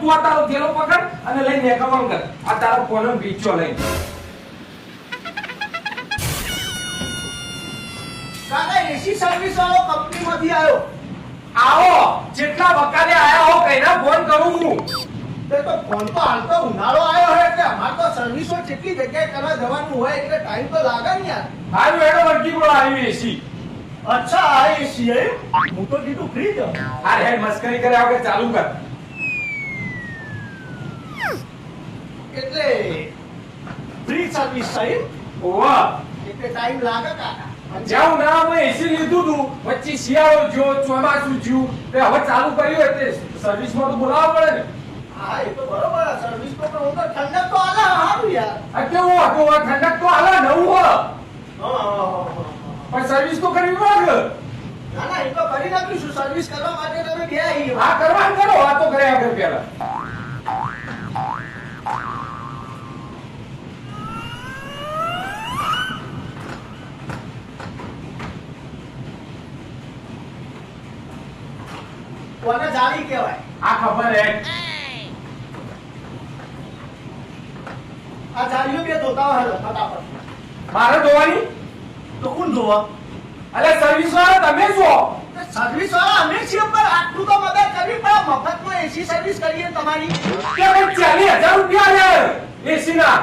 તું આ તારો થેલો પકડ અને લઈને નીકળવાનું કર. આ તારો ફોન બીચો લઈને. કાકા એસી સર્વિસ વાળો કંપનીમાંથી આવ્યો. આવો જેટલા વકાલે આયા હો કઈના ફોન કરું હું. તે તો ફોન તો હાલ તો ઉનાળો આવ્યો હોય એટલે અમાર તો સર્વિસો કેટલી જગ્યાએ કરવા જવાનું હોય એટલે ટાઈમ તો લાગે ને યાર. હારું એનો વર્કી બોલ આવી એસી અચ્છા આ એસી હે હું તો કીધું ફ્રી જ અરે મસ્કરી કરે વગર ચાલુ કર. એટલે ફ્રી સર્વિસ છે એમ? એટલે ટાઈમ લાગે કાકા. જ્યાં ઉનાળામાં એસી લીધું તું. વચ્ચે શિયાળો જો ચોમાસું જ્યું તે હવે ચાલુ કર્યું એટલે સર્વિસમાં તો બોલાવવા પડે ને. હા એ તો બરોબર. સર્વિસ તો પણ હું તો ઠંડક તો આલા હારું યાર. આ હું હતું ઠંડક તો આલા નવું હો હા, હા, હા, હા. પણ સર્વિસ તો કરવી પડે. ના ના એ તો કરી નાખીશું. સર્વિસ કરવા માટે તમે ગયા આ કરવાનું કરો. આ તો કર્યા આગળ પેલા કોને જાળી કહેવાય આ ખબર હે. આ જાળીઓ બે ધોતા હોય ફટાફટ. મારે ધોવાની? તો કોણ ધોવા? અલે સર્વિસ વાળા તમે જો સર્વિસ વાળા અમે છીએ પણ આટલું તો મદદ કરવી પડે. મફતમાં એસી સર્વિસ કરીએ તમારી. કે ભાઈ ચાલીસ હજાર રૂપિયા લે એસી ના.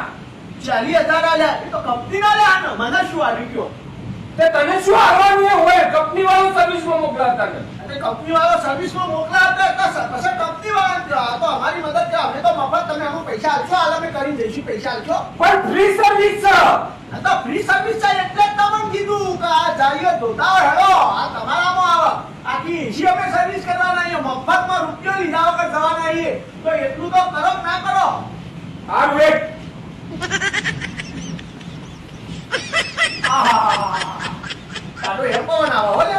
ચાલીસ હજાર આલ્યા એ તો કંપની ના લે મને શું આવી ગયો તે તને શું આવવાનું સર્વિસમાં મોકલાતા ને અને કંપની વાળો સર્વિસમાં મોકલા હતા પછી કંપની વાળા તો અમારી મદદ કરે. અમે તો મફત તમે અમુક પૈસા આલશો હાલ અમે કરી દઈશું પૈસા આલશો પણ ફ્રી સર્વિસ છે. તો ફ્રી સર્વિસ છે એટલે જ તમને કીધું કે આ જાળીઓ ધોતા હેડો. આ તમારામાં આવે. આખી એસી અમે સર્વિસ કરવાના છીએ. મફતમાં રૂપિયો લીધા વગર જવાના છીએ. તો એટલું તો કરો ના કરો? આ વેટ તારો એમ પવન આવે હો લે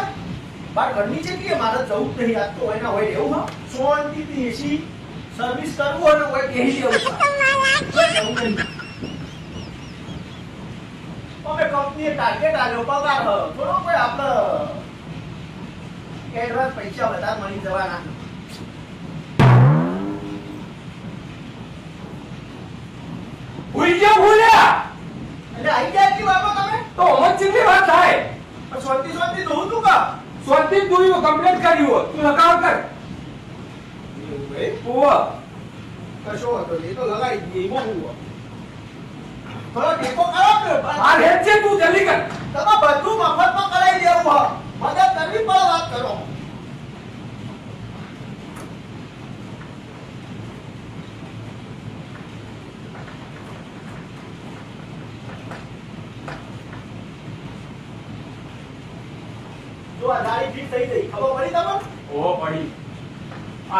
બાર ઘરની છે કે મારે જવું નહીં આજ હોય ના હોય એવું હા શાંતિથી એસી સર્વિસ કરવું અને હોય બેસી જવું અમે કંપનીએ ટાર્ગેટ આલ્યો પગાર. થોડો કોઈ આપણે એડવાન્સ પૈસા બધા મળી જવાના ભૂઈ ગયા ભૂલ્યા એટલે આઈ ગયા કે તમે તો અમર ચીની વાત થાય પણ શાંતિ શાંતિ ધોવું તું કા સ્વતી તું કમ્પ્લેટ કર્યું હોત તું લગાવ કર. ઓવા કશો હતો એ તો લગાઈ દઈએ એમાં હું ફરક કરો ને આ રેટ છે તું જલ્દી કર. તમે બધું મફતમાં કરાવી દેવું હોય મદદ કરવી પડે વાત કરો જો આ ગાડી ફિટ થઈ ગઈ. ખબર પડી તમને? ઓ પડી.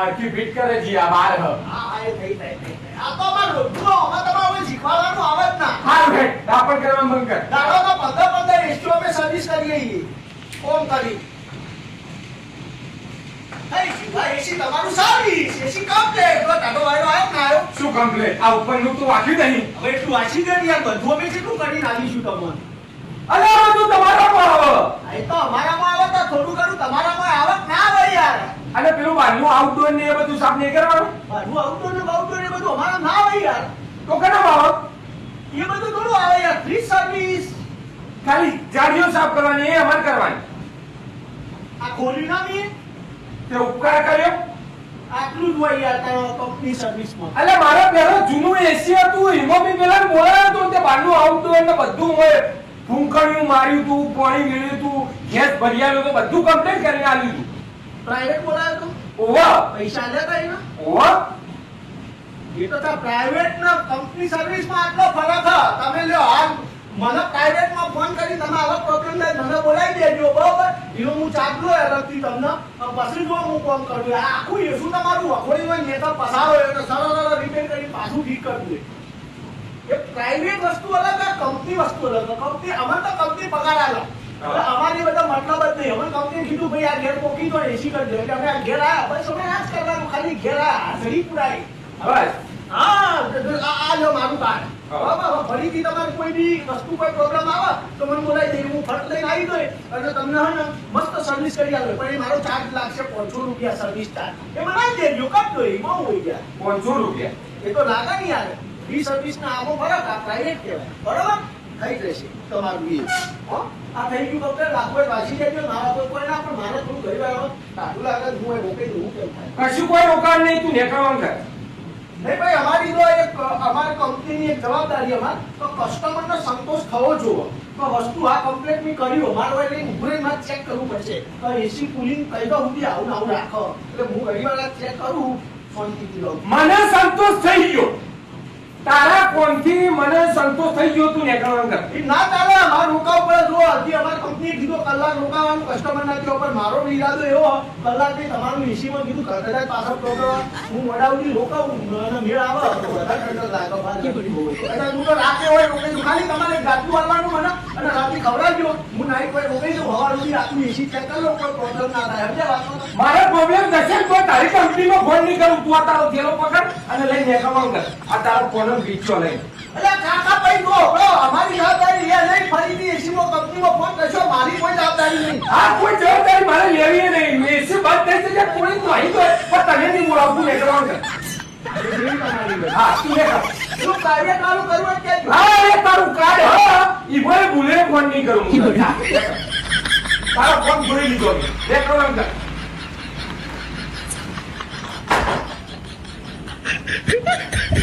આખી ફિટ કરે જી આ બાર હ. હા હા એ થઈ થઈ. આ તો અમારે રોજનું અમે તમારે હવે શીખવાડવાનું આવે જ ના. હાલ ભેટ દાપણ કરવા બંધ કર. દાડોમાં પંદર પંદર એસટીઓ અમે સર્વિસ કરીએ છીએ. ફોન કરી. તમારું સર્વિસ એસી કમ્પ્લેટ જો ટાટો વાળો આવ્યો ના આવ્યો. શું કમ્પ્લેટ આ ઉપરનું તું વાંચ્યું નહીં? હવે એટલું વાંચી દે યાર બધું અમે કેટલું કરી નાખીશું તમને. આ બધું તમારા પર આવે. એ તો અમારામાં આવે તો થોડું ઘણું તમારામાં આવે ના આવે યાર? અને પેલું બારનું આઉટડોર ને એ બધું સાફ નહીં કરવાનું? બારનું આઉટડોર ને બાઉટડોર ને બધું અમારા ના આવે યાર. તો કેના આવે એ બધું થોડું આવે યાર. ફ્રી સર્વિસ ખાલી જાડીઓ સાફ કરવાની એ અમારે કરવાની. આ ખોલી ના મી તે ઉપકાર કર્યો? આટલું જ હોય યાર તારો કંપની સર્વિસમાં એટલે મારો પેલો જૂનું એસી હતું એમાં બી પેલા બોલાયો તો તે બારનું આઉટડોર ને બધું હોય. ફૂંકણિયું માર્યું તું પાણી મેળ્યું તું ગેસ ભરી આવ્યો તો બધું કમ્પ્લેન કરીને આવ્યું તું. પ્રાઇવેટ બોલાયો તો? ઓવા પૈસા લે તા એના ઓવા એ તો તા પ્રાઇવેટ ના કંપની સર્વિસમાં આટલો ફરક હ. તમે લ્યો આ મને પ્રાઇવેટમાં ફોન કરી તમે આવો પ્રોબ્લેમ થાય મને બોલાવી દેજો બરોબર? એનો હું ચાકલો એરથી તમને પછી જો હું કોમ કરું આ આખું એસું તમારું વખોડી હોય ને તો પસારો એ તો સરળ રિપેર કરી પાછું ઠીક કરવું એ પ્રાઇવેટ વસ્તુ અલગ કંપની વસ્તુ અલગ કંપની અમને તો કંપની પગાર આલે. અમારી બધા મતલબ જ નહીં. અમે કંપની કીધું ભાઈ આ ઘેર પોકી તો એસી કરી દો. એટલે અમે આ ઘેર આયા. બસ અમે આ જ કરવાનું. ખાલી ઘેર આયા. આ સહી પુરાઈ બસ હા આ આ મારું કાર્ડ. ફરીથી તમારે કોઈ બી વસ્તુ કોઈ પ્રોબ્લેમ આવે તો મને બોલાવી દે. હું ફટ લઈને આવી ગયો. એટલે તમને હે ને મસ્ત સર્વિસ કરી આવે પણ એ મારો ચાર્જ લાગશે 500 રૂપિયા સર્વિસ ચાર્જ એ મને આવી દેજો દો. એ બહુ હોય ગયા. પાંચસો રૂપિયા. એ તો લાગે નહીં યાર. ઈ સર્વિસ ના આમો ફરક આ પ્રાઇવેટ કહેવાય. બરોબર? થઈ જશે તમારું બિલ હો? આ થઈ ગયું ડોક્ટર લાખો વાંચી દેજો મારા કોઈ કોઈ ના પણ મારે થોડું ગરીબ આવ્યો કાઢું લાગે હું એ રોકી હું કેમ થાય? કશું કોઈ રોકાણ નહીં તું નેકળવાનું થાય નહીં ભાઈ અમારી તો એક અમારી કંપનીની એક જવાબદારી અમાર. તો કસ્ટમરને સંતોષ થવો જોઈએ તો વસ્તુ આ કમ્પ્લેટ મેં કર્યું અમારે એટલે ઉભરે માં ચેક કરવું પડશે. તો એસી કુલિંગ કઈ તો સુધી આવું આવું રાખો. એટલે હું ઘણી વાર ચેક કરું શાંતિથી રહું. મને સંતોષ થઈ ગયો. તારા કોણથી મને સંતોષ થઈ ગયો તું નેકળવાનું કર ના ચાલે અમાર રોકાવ પડે. જો હજી અમાર કંપની કીધું કલાક રોકાવાનું કસ્ટમર ના કયો પણ મારો ઈરાદો એવો કલાકથી તમારું એસીમાં કીધું કદાચ પાછળ પ્રોગ્રામ હું વડાવડી રોકાવું. અને મેળ આવે. તો વધારે કંટ્રોલ લાગે. એટલે હું તો રાતે હોય રોકાઈ ખાલી તમારે ગાતું હાલવાનું મને અને રાતે ખવડાવજો. હું નાઈટ હોય રોકાઈ દઉં હવાર સુધી રાતનું એસી ચેક કરી લઉં કોઈ પ્રોબ્લેમ ના થાય. સમજ્યા વાતનો? મારે પ્રોબ્લેમ થશે તો તારી કંપનીમાં ફોન નહીં કરું. તું આ તારો થેલો પકડ અને લઈને નેકળવાનું કર આ તારો ફોન બીચો લઈ અલ્યા કાકા ભાઈ જો અમારી જવાબદારી એ નહીં ફરીથી એસીમાં કંપનીમાં ફોન કરશો મારી કોઈ જવાબદારી નહીં. આ કોઈ જવાબદારી મારે લેવી નહીં. એસી બંધ થઈ જશે કોઈ નહીં તો પણ તને નહીં બોલાવતું નેકળવાનું કર હા તું નેકળ કાર્ય ચાલુ કરવું હોય હા એ તારું કાર્ડ હા ઈ ભલે ભૂલે ફોન નહીં કરું. તારો ફોન ભૂલી લીધો મેં. નેકળવાનું કર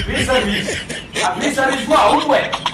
વીસ વીસ. આ વીસ વીસમાં આવું હોય